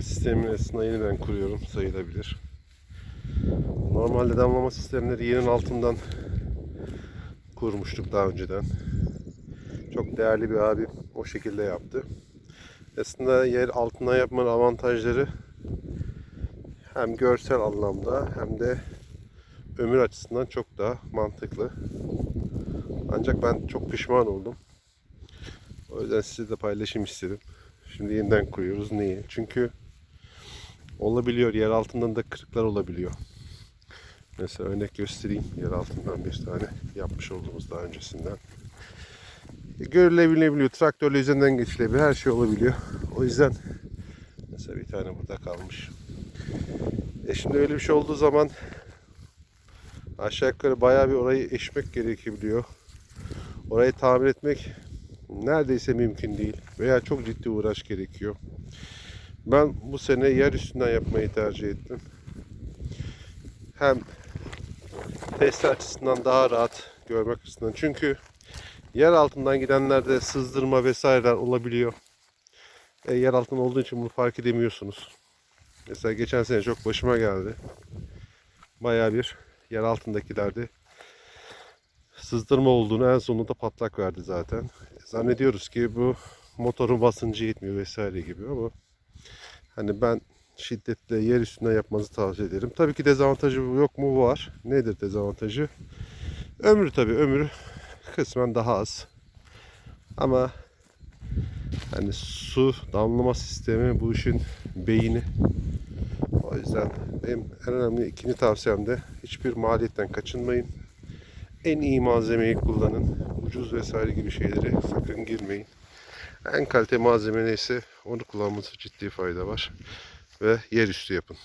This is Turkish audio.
sistemi aslında yeniden kuruyorum sayılabilir. Normalde damlama sistemleri yerin altından kurmuştuk daha önceden. Çok değerli bir abim o şekilde yaptı. Aslında yer altından yapmanın avantajları hem görsel anlamda hem de ömür açısından çok daha mantıklı. Ancak ben çok pişman oldum. O yüzden size de paylaşayım istedim. Şimdi yeniden kuruyoruz. Niye? Çünkü olabiliyor. Yer altından da kırıklar olabiliyor. Mesela örnek göstereyim. Yer altından bir tane yapmış olduğumuz daha öncesinden. E, Görülebilebiliyor. Traktörle üzerinden geçilebilir. Her şey olabiliyor. O yüzden mesela bir tane burada kalmış. E şimdi öyle bir şey olduğu zaman aşağı yukarı bayağı bir orayı eşmek gerekebiliyor. Orayı tamir etmek neredeyse mümkün değil veya çok ciddi uğraş gerekiyor. Ben bu sene yer üstünden yapmayı tercih ettim. Hem test açısından daha rahat görmek açısından. Çünkü yer altından gidenlerde sızdırma vesaireler olabiliyor. E, yer altında olduğu için bunu fark edemiyorsunuz. Mesela geçen sene çok başıma geldi. Bayağı bir yer altındakilerde sızdırma olduğunu en sonunda patlak verdi zaten. Zannediyoruz ki bu motorun basıncı yetmiyor vesaire gibi ama hani ben şiddetle yer üstünden yapmanızı tavsiye ederim. Tabii ki dezavantajı yok mu? Var. Nedir dezavantajı? Ömrü tabii ömrü kısmen daha az. Ama hani su damlama sistemi bu işin beyni. O yüzden benim en önemli ikinci tavsiyem de hiçbir maliyetten kaçınmayın. En iyi malzemeyi kullanın. Ucuz vesaire gibi şeylere sakın girmeyin. En kalite malzeme neyse onu kullanması ciddi fayda var. Ve yer üstü yapın.